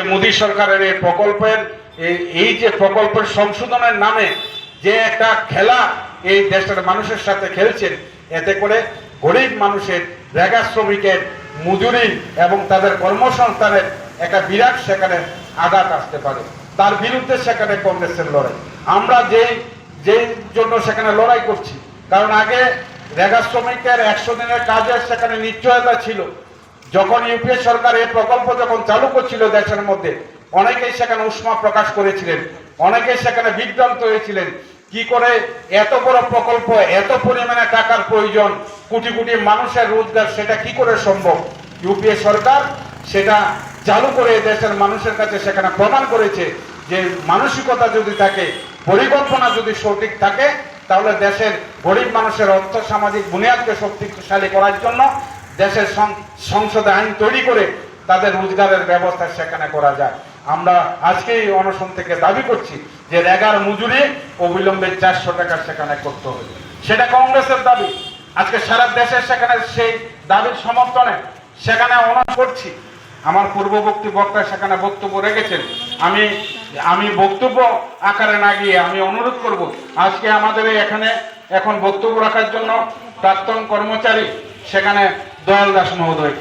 আজকে মোদী সরকারের এই প্রকল্পের এই- যে প্রকল্পের সংশোধনের নামে যে একটা খেলা এই দেশের মানুষের সাথে খেলছেন, এতে করে গরিব মানুষের, রেগা শ্রমিকের, মজুরি এবং তাদের কর্মসংস্থানের একটা বিরাট সেখানে আঘাত আসতে পারে। তার বিরুদ্ধে সেখানে কংগ্রেসের লড়াই। আমরা যেই যেই জন্য সেখানে লড়াই করছি, কারণ আগে রেগা শ্রমিকের একশো দিনের কাজের সেখানে নিশ্চয়তা ছিল। যখন ইউপিএ সরকার এই প্রকল্প যখন চালু করছিল দেশের মধ্যে, অনেকেই সেখানে উষ্মা প্রকাশ করেছিলেন, অনেকেই সেখানে বিভ্রান্ত হয়েছিলেন। কি করে এত বড় প্রকল্প, এত পরিমাণে টাকার প্রয়োজন, কোটি কোটি মানুষের রোজগার, সেটা কি করে সম্ভব? ইউপিএ সরকার সেটা চালু করে দেশের মানুষের কাছে সেখানে প্রমাণ করেছে যে মানসিকতা যদি থাকে, পরিকল্পনা যদি সঠিক থাকে, তাহলে দেশের গরিব মানুষের অর্থ সামাজিক বুনিয়াদকে শক্তিশালী করার জন্য দেশের সংসদে আইন তৈরি করে তাদের রোজগারের ব্যবস্থা সেখানে করা যায়। আমরা আজকে এই অনশন থেকে দাবি করছি যে রেগার মজুরি অবিলম্বে চারশো টাকা সেখানে করতে হবে। সেটা কংগ্রেসের দাবি। আজকে সারা দেশে সেখানে সেই দাবির সমর্থনে সেখানে অনশন করছি। আমার পূর্ববর্তী বক্তা সেখানে বক্তব্য রেখেছেন। আমি আমি বক্তব্য আকারে না গিয়ে আমি অনুরোধ করব, আজকে আমাদের এখানে এখন বক্তব্য রাখার জন্য প্রাক্তন কর্মচারী সেখানে দয়াল দাস মহোদয়।